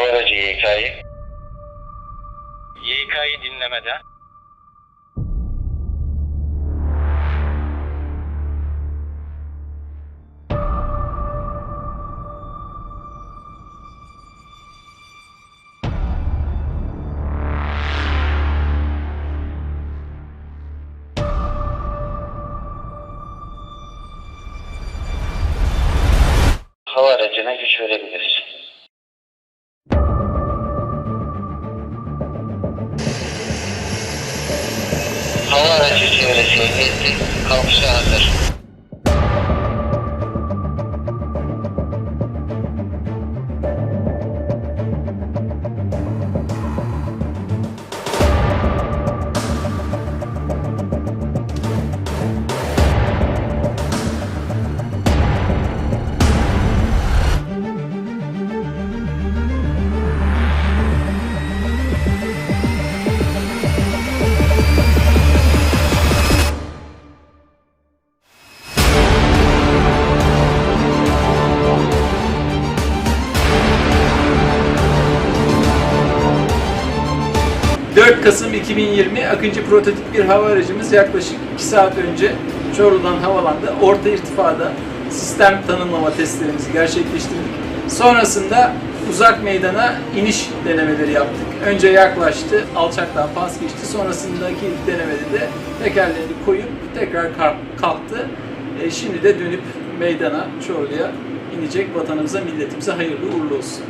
Hava aracı YK'yı. YK'yı dinlemede. Hava aracına güç verebiliriz. Hava aracı çevresi ehliyetli kalkışa hazır. Kasım 2020 Akıncı prototip bir hava aracımız yaklaşık 2 saat önce Çorlu'dan havalandı. Orta irtifada sistem tanımlama testlerimizi gerçekleştirdik. Sonrasında uzak meydana iniş denemeleri yaptık. Önce yaklaştı, alçaktan pas geçti. Sonrasındaki denemede de tekerlerini koyup tekrar kalk- kalktı. E, şimdi de dönüp meydana, Çorlu'ya inecek. Vatanımıza, milletimize hayırlı uğurlu olsun.